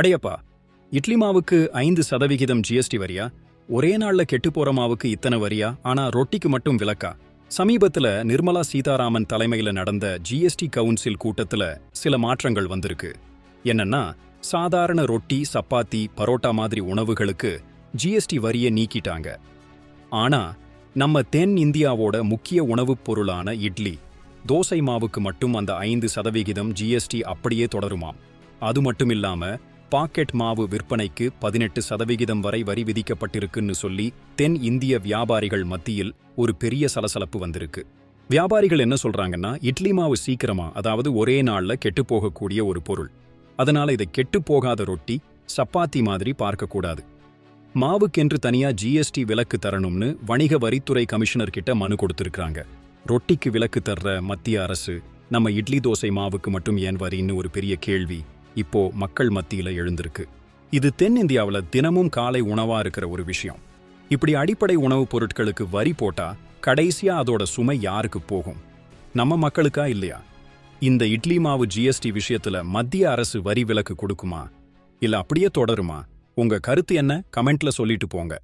அடையப்பா இட்லி மாவுக்கு ஐந்து சதவிகிதம் ஜிஎஸ்டி வரியா? ஒரே நாள்ல கெட்டு போற மாவுக்கு இத்தனை வரியா? ஆனா ரொட்டிக்கு மட்டும் விலக்கா சமீபத்துல நிர்மலா சீதாராமன் தலைமையில நடந்த ஜிஎஸ்டி கவுன்சில் கூட்டத்துல சில மாற்றங்கள் வந்திருக்கு. என்னன்னா சாதாரண ரொட்டி சப்பாத்தி பரோட்டா மாதிரி உணவுகளுக்கு ஜிஎஸ்டி வரியை நீக்கிட்டாங்க. ஆனா நம்ம தென் இந்தியாவோட முக்கிய உணவுப் பொருளான இட்லி தோசை மாவுக்கு மட்டும் அந்த ஐந்து சதவிகிதம் ஜிஎஸ்டி அப்படியே தொடருமாம். அது மட்டும் இல்லாம பாக்கெட் மாவு விற்பனைக்கு பதினெட்டு சதவிகிதம் வரை வரி விதிக்கப்பட்டிருக்குன்னு சொல்லி தென் இந்திய வியாபாரிகள் மத்தியில் ஒரு பெரிய சலசலப்பு வந்திருக்கு. வியாபாரிகள் என்ன சொல்றாங்கன்னா இட்லி மாவு சீக்கிரமா அதாவது ஒரே நாள்ல கெட்டுப் போகக்கூடிய ஒரு பொருள். அதனால இதை கெட்டுப் போகாத ரொட்டி சப்பாத்தி மாதிரி பார்க்கக்கூடாது மாவுக்கென்று தனியா ஜிஎஸ்டி விலக்கு தரணும்னு வணிக வரித்துறை கமிஷனர் கிட்ட மனு கொடுத்திருக்காங்க ரொட்டிக்கு விலக்கு தர்ற மத்திய அரசு நம்ம இட்லி தோசை மாவுக்கு மட்டும் ஏன் வரின்னு ஒரு பெரிய கேள்வி. இப்போ மக்கள் மத்தியில எழுந்திருக்கு. இது தென்னிந்தியாவுல தினமும் காலை உணவா இருக்கிற ஒரு விஷயம். இப்படி அடிப்படை உணவுப் பொருட்களுக்கு வரி போட்டா கடைசியா அதோட சுமை யாருக்கு போகும்? நம்ம மக்களுக்கா இல்லையா? இந்த இட்லி மாவு ஜிஎஸ்டி விஷயத்துல மத்திய அரசு வரி விலக்கு கொடுக்குமா? இல்ல அப்படியே தொடருமா? உங்க கருத்து என்ன? கமெண்ட்ல சொல்லிட்டு போங்க.